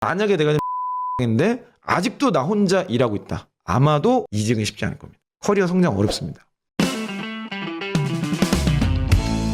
만약에 내가 인데 아직도 나 혼자 일하고 있다. 아마도 이직은 쉽지 않을 겁니다. 커리어 성장 어렵습니다.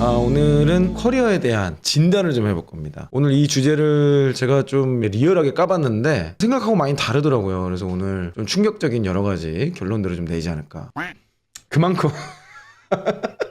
아, 오늘은 커리어에 대한 진단을 좀 해볼 겁니다. 오늘 이 주제를 제가 좀 리얼하게 까봤는데 생각하고 많이 다르더라고요. 그래서 오늘 좀 충격적인 여러 가지 결론들을 좀 내지 않을까. 그만큼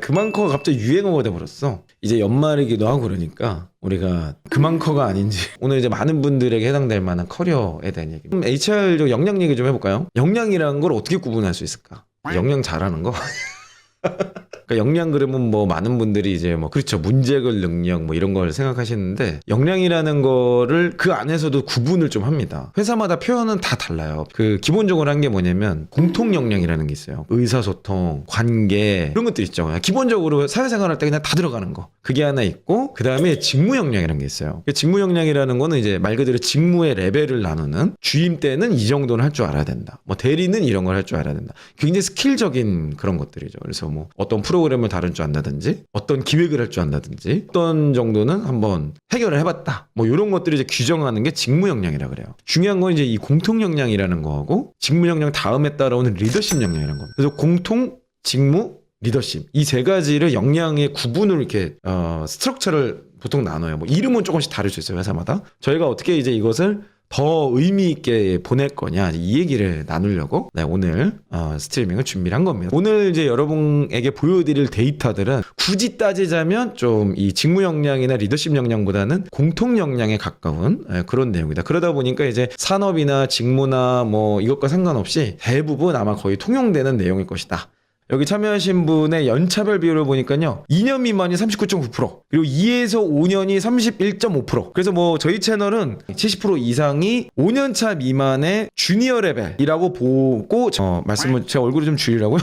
그만커가 갑자기 유행어가 돼버렸어. 이제 연말이기도 하고 그러니까 우리가 그만커가 아닌지 오늘 이제 많은 분들에게 해당될 만한 커리어에 대한 얘기. 그럼 HR적 역량 얘기 좀 해볼까요? 역량이라는 걸 어떻게 구분할 수 있을까? 역량 잘하는 거? 그러니까 역량 그러면 뭐 많은 분들이 이제 뭐 그렇죠 문제걸 능력 뭐 이런 걸 생각하시는데 역량이라는 거를 그 안에서도 구분을 좀 합니다. 회사마다 표현은 다 달라요. 그 기본적으로 한 게 뭐냐면 공통 역량이라는 게 있어요. 의사소통, 관계 이런 것들 있죠. 기본적으로 사회생활할 때 그냥 다 들어가는 거 그게 하나 있고 그 다음에 직무 역량이라는 게 있어요. 그 직무 역량이라는 거는 이제 말 그대로 직무의 레벨을 나누는 주임 때는 이 정도는 할 줄 알아야 된다. 뭐 대리는 이런 걸 할 줄 알아야 된다. 굉장히 스킬적인 그런 것들이죠. 그래서 뭐 어떤 프로 그램을 다룰 줄 안다든지 어떤 기획을 할 줄 안다든지 어떤 정도는 한번 해결을 해봤다. 뭐 이런 것들을 이제 규정하는 게 직무 역량이라 그래요. 중요한 건 이제 이 공통 역량이라는 거하고 직무 역량 다음에 따라오는 리더십 역량이라는 겁니다. 그래서 공통, 직무, 리더십 이 세 가지를 역량의 구분을 이렇게 어, 스트럭처를 보통 나눠요. 뭐 이름은 조금씩 다를 수 있어요 회사마다. 저희가 어떻게 이제 이것을 더 의미 있게 보낼 거냐 이 얘기를 나누려고 네, 오늘 어, 스트리밍을 준비를 한 겁니다. 오늘 이제 여러분에게 보여드릴 데이터들은 굳이 따지자면 좀 이 직무 역량이나 리더십 역량보다는 공통 역량에 가까운 예, 그런 내용이다. 그러다 보니까 이제 산업이나 직무나 뭐 이것과 상관없이 대부분 아마 거의 통용되는 내용일 것이다. 여기 참여하신 분의 연차별 비율을 보니까요. 2년 미만이 39.9%, 그리고 2에서 5년이 31.5%. 그래서 뭐 저희 채널은 70% 이상이 5년 차 미만의 주니어 레벨이라고 보고 어, 말씀을 제 얼굴을 좀 줄이라고요?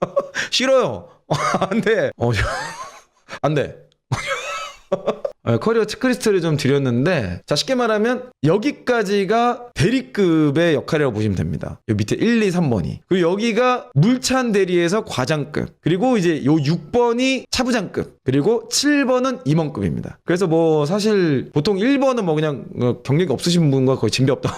싫어요. 안 돼. 어, 안 돼. 어, 커리어 체크리스트를 좀 드렸는데 자 쉽게 말하면 여기까지가 대리급의 역할이라고 보시면 됩니다. 요 밑에 1, 2, 3번이 그리고 여기가 물찬 대리에서 과장급 그리고 이제 요 6번이 차부장급 그리고 7번은 임원급입니다. 그래서 뭐 사실 보통 1번은 뭐 그냥 어, 경력이 없으신 분과 거의 징계 없다.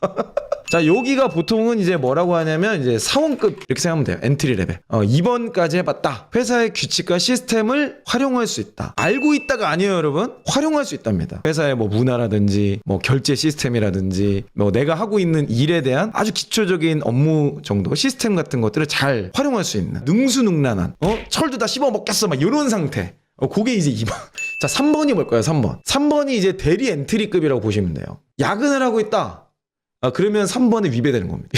자, 여기가 보통은 이제 뭐라고 하냐면 이제 사원급 이렇게 생각하면 돼요. 엔트리 레벨. 어, 2번까지 해봤다. 회사의 규칙과 시스템을 활용할 수 있다. 알고 있다가 아니에요, 여러분. 활용할 수 있답니다. 회사의 뭐 문화라든지 뭐 결제 시스템이라든지 뭐 내가 하고 있는 일에 대한 아주 기초적인 업무 정도 시스템 같은 것들을 잘 활용할 수 있는 능수능란한 어 철도 다 씹어 먹겠어 막 이런 상태. 어, 그게 이제 2번. 자, 3번이 뭘까요? 3번. 3번이 이제 대리 엔트리급이라고 보시면 돼요. 야근을 하고 있다. 아, 그러면 3번에 위배되는 겁니다.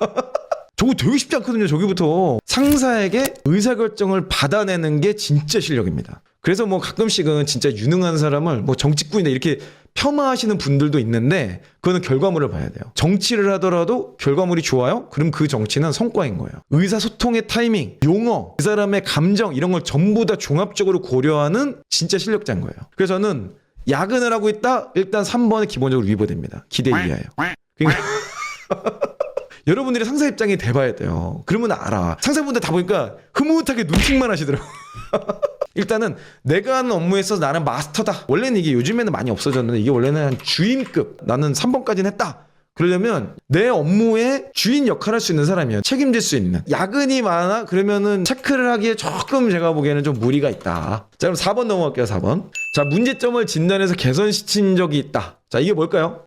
저거 되게 쉽지 않거든요, 저기부터. 상사에게 의사결정을 받아내는 게 진짜 실력입니다. 그래서 뭐 가끔씩은 진짜 유능한 사람을 뭐 정치꾼이다 이렇게 폄하하시는 분들도 있는데 그거는 결과물을 봐야 돼요. 정치를 하더라도 결과물이 좋아요? 그럼 그 정치는 성과인 거예요. 의사소통의 타이밍, 용어, 그 사람의 감정 이런 걸 전부 다 종합적으로 고려하는 진짜 실력자인 거예요. 그래서 저는 야근을 하고 있다? 일단 3번은 기본적으로 위보됩니다. 기대 이하예요. 그러니까 여러분들이 상사 입장에 대봐야 돼요. 그러면 알아. 상사분들 다 보니까 흐뭇하게 눈팅만 하시더라고. 일단은 내가 하는 업무에서 나는 마스터다. 원래는 이게 요즘에는 많이 없어졌는데 이게 원래는 한 주임급. 나는 3번까지는 했다. 그러려면 내 업무에 주인 역할을 할수 있는 사람이에요. 책임질 수 있는. 야근이 많아? 그러면은 체크를 하기에 조금 제가 보기에는 좀 무리가 있다. 자, 그럼 4번 넘어갈게요, 4번. 자, 문제점을 진단해서 개선시킨 적이 있다. 자, 이게 뭘까요?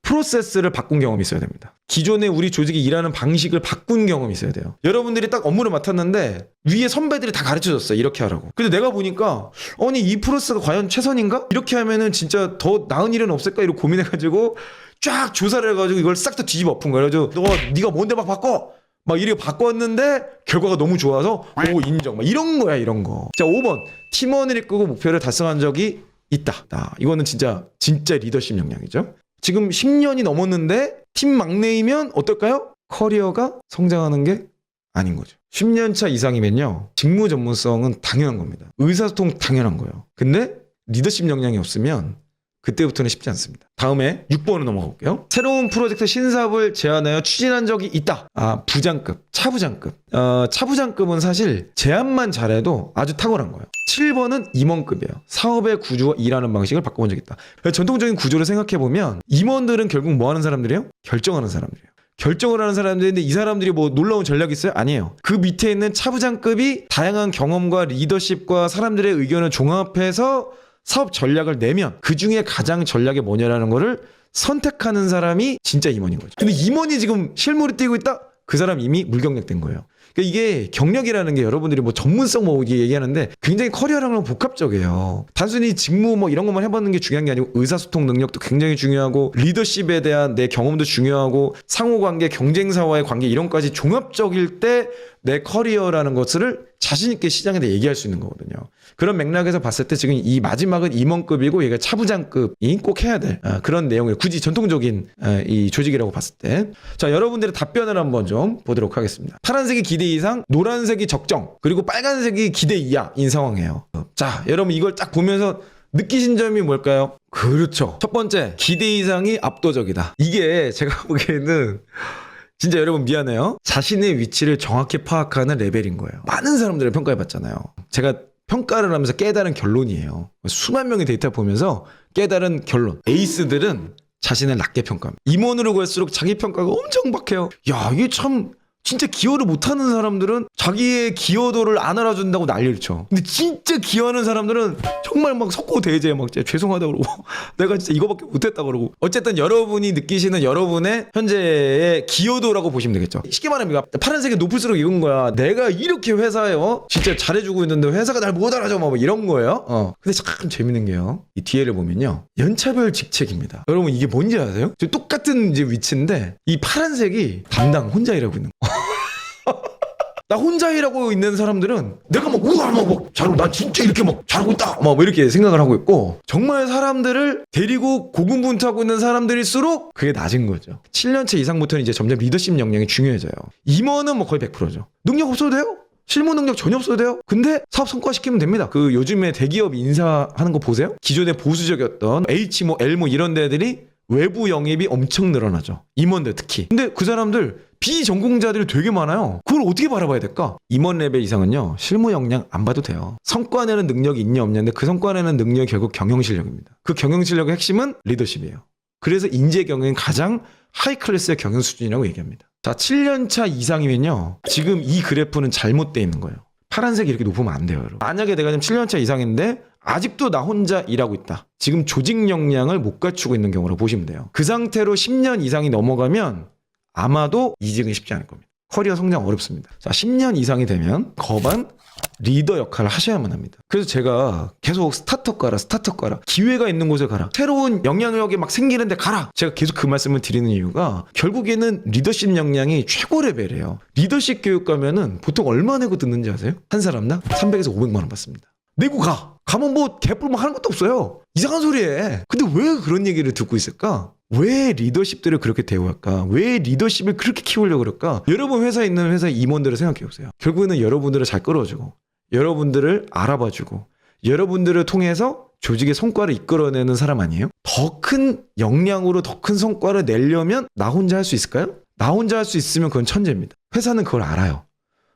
프로세스를 바꾼 경험이 있어야 됩니다. 기존에 우리 조직이 일하는 방식을 바꾼 경험이 있어야 돼요. 여러분들이 딱 업무를 맡았는데 위에 선배들이 다 가르쳐 줬어요. 이렇게 하라고. 근데 내가 보니까 아니 이 프로세스가 과연 최선인가? 이렇게 하면은 진짜 더 나은 일은 없을까? 이러고 고민해 가지고 쫙 조사를 해 가지고 이걸 싹 다 뒤집어 엎은 거예요. 그래서 너 네가 뭔데 막 바꿔. 막 이렇게 바꿨는데 결과가 너무 좋아서 오 인정. 막 이런 거야, 이런 거. 자, 5번. 팀원을 이끌고 목표를 달성한 적이 있다. 아, 이거는 진짜 진짜 리더십 역량이죠. 지금 10년이 넘었는데 팀 막내이면 어떨까요? 커리어가 성장하는 게 아닌 거죠. 10년 차 이상이면요. 직무 전문성은 당연한 겁니다. 의사소통 당연한 거예요. 근데 리더십 역량이 없으면 그때부터는 쉽지 않습니다. 다음에 6번으로 넘어가 볼게요. 새로운 프로젝트 신사업을 제안하여 추진한 적이 있다. 아, 부장급, 차부장급. 어, 차부장급은 사실 제안만 잘해도 아주 탁월한 거예요. 7번은 임원급이에요. 사업의 구조와 일하는 방식을 바꿔본 적이 있다. 전통적인 구조를 생각해보면 임원들은 결국 뭐 하는 사람들이에요? 결정하는 사람들이에요. 결정을 하는 사람들인데 이 사람들이 뭐 놀라운 전략이 있어요? 아니에요. 그 밑에 있는 차부장급이 다양한 경험과 리더십과 사람들의 의견을 종합해서 사업 전략을 내면 그 중에 가장 전략이 뭐냐라는 거를 선택하는 사람이 진짜 임원인 거죠. 근데 임원이 지금 실물이 뛰고 있다? 그 사람 이미 물경력 된 거예요. 그러니까 이게 경력이라는 게 여러분들이 뭐 전문성 뭐 얘기하는데 굉장히 커리어랑은 복합적이에요. 단순히 직무 뭐 이런 것만 해봤는 게 중요한 게 아니고 의사소통 능력도 굉장히 중요하고 리더십에 대한 내 경험도 중요하고 상호관계, 경쟁사와의 관계 이런 것까지 종합적일 때 내 커리어라는 것을 자신 있게 시장에 대해 얘기할 수 있는 거거든요. 그런 맥락에서 봤을 때 지금 이 마지막은 임원급이고 얘가 차부장급이 꼭 해야 될 아, 그런 내용을 굳이 전통적인 아, 이 조직이라고 봤을 때. 자, 여러분들의 답변을 한번 좀 보도록 하겠습니다. 파란색이 기대 이상, 노란색이 적정, 그리고 빨간색이 기대 이하인 상황이에요. 자, 여러분 이걸 딱 보면서 느끼신 점이 뭘까요? 그렇죠. 첫 번째, 기대 이상이 압도적이다. 이게 제가 보기에는 진짜 여러분 미안해요. 자신의 위치를 정확히 파악하는 레벨인 거예요. 많은 사람들을 평가해봤잖아요. 제가 평가를 하면서 깨달은 결론이에요. 수만 명의 데이터 보면서 깨달은 결론. 에이스들은 자신을 낮게 평가합니다. 임원으로 갈수록 자기 평가가 엄청 박해요. 야, 이게 참 진짜 기여를 못하는 사람들은 자기의 기여도를 안 알아준다고 난리를 쳐. 근데 진짜 기여하는 사람들은 정말 막 석고 대제 막 진짜 죄송하다 그러고 내가 진짜 이거밖에 못했다 그러고 어쨌든 여러분이 느끼시는 여러분의 현재의 기여도라고 보시면 되겠죠. 쉽게 말하면 파란색이 높을수록 이건 거야. 내가 이렇게 회사에 어? 진짜 잘해주고 있는데 회사가 날 못 알아줘 뭐 이런 거예요. 어. 근데 참 재밌는 게요. 이 뒤에를 보면요. 연차별 직책입니다. 여러분 이게 뭔지 아세요? 저 똑같은 이제 위치인데 이 파란색이 담당 혼자 일하고 있는 거. 나 혼자 일하고 있는 사람들은 내가 막 우와 막, 막 잘하고 나 진짜 이렇게 막 잘하고 있다 막 이렇게 생각을 하고 있고 정말 사람들을 데리고 고군분투하고 있는 사람들일수록 그게 낮은 거죠 7년차 이상부터는 이제 점점 리더십 역량이 중요해져요 임원은 뭐 거의 100%죠 능력 없어도 돼요? 실무 능력 전혀 없어도 돼요? 근데 사업 성과시키면 됩니다. 그 요즘에 대기업 인사하는 거 보세요? 기존에 보수적이었던 H 뭐 L 뭐 이런 데들이 외부 영입이 엄청 늘어나죠. 임원들 특히. 근데 그 사람들 비전공자들이 되게 많아요. 그걸 어떻게 바라봐야 될까? 임원 레벨 이상은요. 실무 역량 안 봐도 돼요. 성과 내는 능력이 있냐 없냐인데 그 성과 내는 능력이 결국 경영 실력입니다. 그 경영 실력의 핵심은 리더십이에요. 그래서 인재 경영이 가장 하이 클래스의 경영 수준이라고 얘기합니다. 자, 7년차 이상이면요. 지금 이 그래프는 잘못되어 있는 거예요. 파란색이 이렇게 높으면 안 돼요, 여러분. 만약에 내가 지금 7년차 이상인데 아직도 나 혼자 일하고 있다. 지금 조직 역량을 못 갖추고 있는 경우로 보시면 돼요. 그 상태로 10년 이상이 넘어가면 아마도 이직은 쉽지 않을 겁니다. 커리어 성장 어렵습니다. 자, 10년 이상이 되면 거반 리더 역할을 하셔야만 합니다. 그래서 제가 계속 스타트업 가라, 스타트업 가라, 기회가 있는 곳에 가라, 새로운 영향력이 막 생기는데 가라. 제가 계속 그 말씀을 드리는 이유가 결국에는 리더십 역량이 최고 레벨이에요. 리더십 교육 가면은 보통 얼마 내고 듣는지 아세요? 한 사람당 300에서 500만 원 받습니다. 내고 가. 가면 뭐 개뿔 뭐 하는 것도 없어요. 이상한 소리해. 근데 왜 그런 얘기를 듣고 있을까? 왜 리더십들을 그렇게 대우할까? 왜 리더십을 그렇게 키우려고 그럴까? 여러분 회사에 있는 회사 임원들을 생각해 보세요. 결국에는 여러분들을 잘 끌어주고, 여러분들을 알아봐주고, 여러분들을 통해서 조직의 성과를 이끌어내는 사람 아니에요? 더 큰 역량으로 더 큰 성과를 내려면 나 혼자 할 수 있을까요? 나 혼자 할 수 있으면 그건 천재입니다. 회사는 그걸 알아요.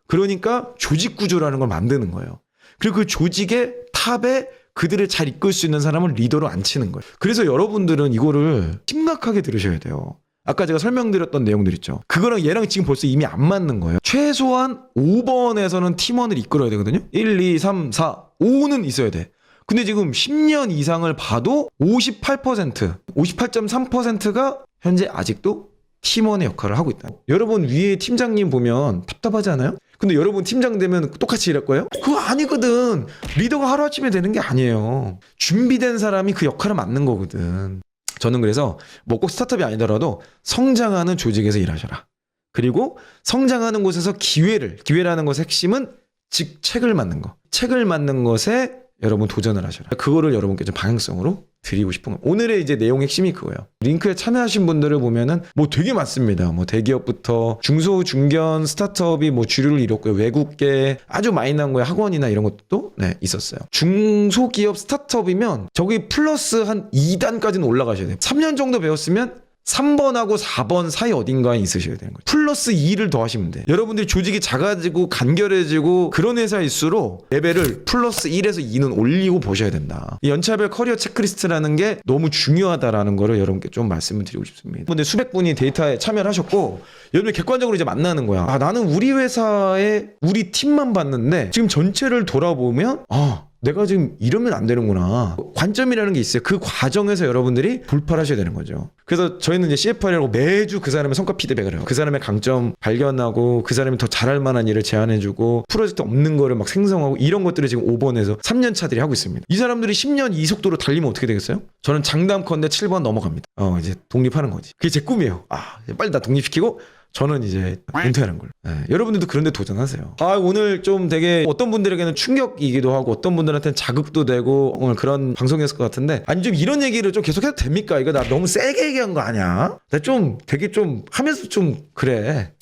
그러니까 조직 구조라는 걸 만드는 거예요. 그리고 그 조직의 탑에 그들을 잘 이끌 수 있는 사람을 리더로 앉히는 거예요. 그래서 여러분들은 이거를 심각하게 들으셔야 돼요. 아까 제가 설명드렸던 내용들 있죠. 그거랑 얘랑 지금 벌써 이미 안 맞는 거예요. 최소한 5번에서는 팀원을 이끌어야 되거든요. 1, 2, 3, 4, 5는 있어야 돼. 근데 지금 10년 이상을 봐도 58%, 58.3%가 현재 아직도 팀원의 역할을 하고 있다. 여러분 위에 팀장님 보면 답답하지 않아요? 근데 여러분 팀장 되면 똑같이 일할 거예요? 그거 아니거든. 리더가 하루아침에 되는 게 아니에요. 준비된 사람이 그 역할을 맡는 거거든. 저는 그래서 뭐 꼭 스타트업이 아니더라도 성장하는 조직에서 일하셔라. 그리고 성장하는 곳에서 기회를, 기회라는 것의 핵심은 즉 책을 맡는 거. 책을 맡는 것에 여러분 도전을 하셔라. 그거를 여러분께 좀 방향성으로 드리고 싶은 거예요. 오늘의 이제 내용 핵심이 그거예요. 링크에 참여하신 분들을 보면은 뭐 되게 많습니다. 뭐 대기업부터 중소 중견 스타트업이 뭐 주류를 이뤘고요. 외국계 아주 마이너한 거에 학원이나 이런 것도 네, 있었어요. 중소기업 스타트업이면 저기 플러스 한 2단까지는 올라가셔야 돼요. 3년 정도 배웠으면 3번하고 4번 사이 어딘가에 있으셔야 되는 거죠. 플러스 2를 더 하시면 돼. 여러분들이 조직이 작아지고 간결해지고 그런 회사일수록 레벨을 플러스 1에서 2는 올리고 보셔야 된다. 이 연차별 커리어 체크리스트라는 게 너무 중요하다라는 거를 여러분께 좀 말씀을 드리고 싶습니다. 근데 수백 분이 데이터에 참여를 하셨고 여러분이 객관적으로 이제 만나는 거야. 아, 나는 우리 회사의 우리 팀만 봤는데 지금 전체를 돌아보면 아, 내가 지금 이러면 안 되는구나. 관점이라는 게 있어요. 그 과정에서 여러분들이 돌파를 하셔야 되는 거죠. 그래서 저희는 이제 CFR이라고 매주 그 사람의 성과 피드백을 해요. 그 사람의 강점 발견하고 그 사람이 더 잘할 만한 일을 제안해주고 프로젝트 없는 거를 막 생성하고 이런 것들을 지금 5번에서 3년 차들이 하고 있습니다. 이 사람들이 10년 이 속도로 달리면 어떻게 되겠어요? 저는 장담컨대 7번 넘어갑니다. 어, 이제 독립하는 거지. 그게 제 꿈이에요. 아, 빨리 나 독립시키고 저는 이제 은퇴하는 걸로. 네, 여러분들도 그런데 도전하세요. 아 오늘 좀 되게 어떤 분들에게는 충격이기도 하고 어떤 분들한테는 자극도 되고 오늘 그런 방송이었을 것 같은데 아니 좀 이런 얘기를 좀 계속해도 됩니까? 이거 나 너무 세게 얘기한 거 아니야? 나 좀 되게 좀 하면서 좀 그래.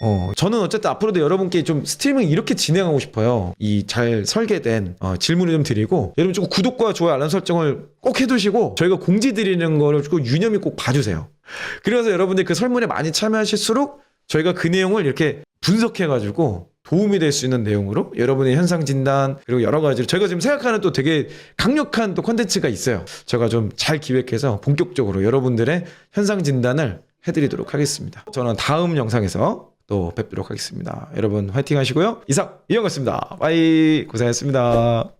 어, 저는 어쨌든 앞으로도 여러분께 좀 스트리밍 이렇게 진행하고 싶어요. 이 잘 설계된 어, 질문을 좀 드리고 여러분 조금 구독과 좋아요 알람 설정을 꼭 해두시고 저희가 공지 드리는 거를 조금 유념히 꼭 봐주세요. 그래서 여러분들 그 설문에 많이 참여하실수록 저희가 그 내용을 이렇게 분석해가지고 도움이 될 수 있는 내용으로 여러분의 현상 진단 그리고 여러 가지로 저희가 지금 생각하는 또 되게 강력한 또 컨텐츠가 있어요. 제가 좀 잘 기획해서 본격적으로 여러분들의 현상 진단을 해드리도록 하겠습니다. 저는 다음 영상에서 또 뵙도록 하겠습니다. 여러분 화이팅 하시고요. 이상 이영이었습니다. 바이 고생했습니다.